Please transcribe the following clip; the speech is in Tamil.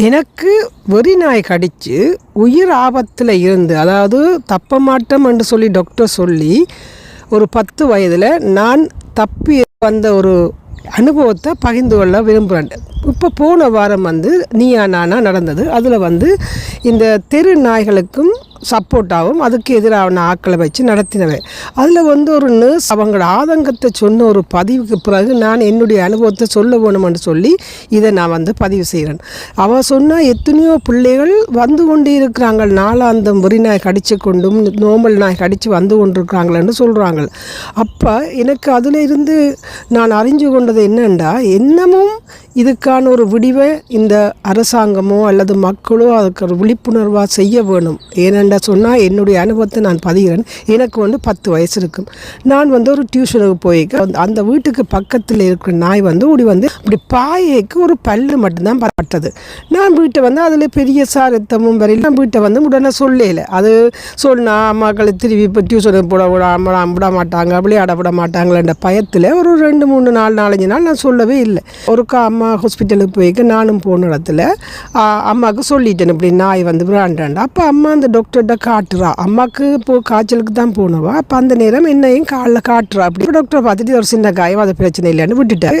எனக்கு வெறி நாய் கடித்து உயிர் ஆபத்தில் இருந்து அதாவது தப்ப மாட்டோம் என்று சொல்லி டாக்டர் சொல்லி ஒரு பத்து வயதில் நான் தப்பி வந்த ஒரு அனுபவத்தை பகிர்ந்து கொள்ள விரும்புகிறேன் இப்போ போன வாரம் வந்து நீயா நானா நடந்தது. அதில் வந்து இந்த தெரு நாய்களுக்கும் சப்போர்ட்டாகவும் அதுக்கு எதிரான ஆக்களை வச்சு நடத்தினவன். அதில் வந்து ஒரு நர்ஸ் அவங்களோட ஆதங்கத்தை சொன்ன ஒரு பதிவுக்கு பிறகு நான் என்னுடைய அனுபவத்தை சொல்ல வேணும்னு சொல்லி இதை நான் வந்து பதிவு செய்கிறேன் அவள் சொன்னால் எத்தனையோ பிள்ளைகள் வந்து கொண்டே இருக்கிறாங்க நாளாந்தம் வெறி நாய் கடிச்சு கொண்டும் நோமல் நாய் கடித்து வந்து கொண்டிருக்கிறாங்களேன்னு சொல்கிறாங்க அப்போ எனக்கு அதில் இருந்து நான் அறிஞ்சு கொண்டது என்னென்னா என்னமும் இதுக்கான ஒரு விடிவை இந்த அரசாங்கமோ அல்லது மக்களோ அதுக்கு ஒரு விழிப்புணர்வாக செய்ய வேணும். ஏனென்றால் என்ன சொன்னால் என்னுடைய அனுபவத்தை நான் பதிகிறேன் எனக்கு வந்து பத்து வயசு இருக்கும். நான் வந்து ஒரு டியூஷனுக்கு போய்க்க அந்த- அந்த வீட்டுக்கு பக்கத்தில் இருக்கிற நாய் வந்து ஓடி வந்து இப்படி பாயைக்கு ஒரு பல்லு மட்டும்தான் பட்டது. நான் வீட்டை வந்து அதில் பெரிய சாரத்தமும் வரையில் நான் வீட்டை வந்து உடனே சொல்லல. அது சொன்னால் அம்மாக்களை திருப்பி இப்போ டியூஷனுக்கு போட விட விட மாட்டாங்க விளையாட விட மாட்டாங்களேன்ற பயத்தில் ஒரு ரெண்டு மூணு நாலு நாலஞ்சு நாள் நான் சொல்லவே இல்லை. ஒருக்கா அம்மா ஹாஸ்பிட்டலுக்கு போய்க்க நானும் போன இடத்துல அம்மாவுக்கு சொல்லிட்டேன் இப்படி நாய் வந்து விளாண்டாண்டா அப்போ அம்மா அந்த டாக்டர் டாக்டர்கிட்ட காட்டுறா. அம்மாவுக்கு இப்போ காய்ச்சலுக்கு தான் போனவா? அப்போ அந்த நேரம் என்னையும் காலில் காட்டுறா. அப்படி. டாக்டரை பார்த்துட்டு ஒரு சின்ன காயம் அது பிரச்சனை இல்லைன்னு விட்டுட்டேன்.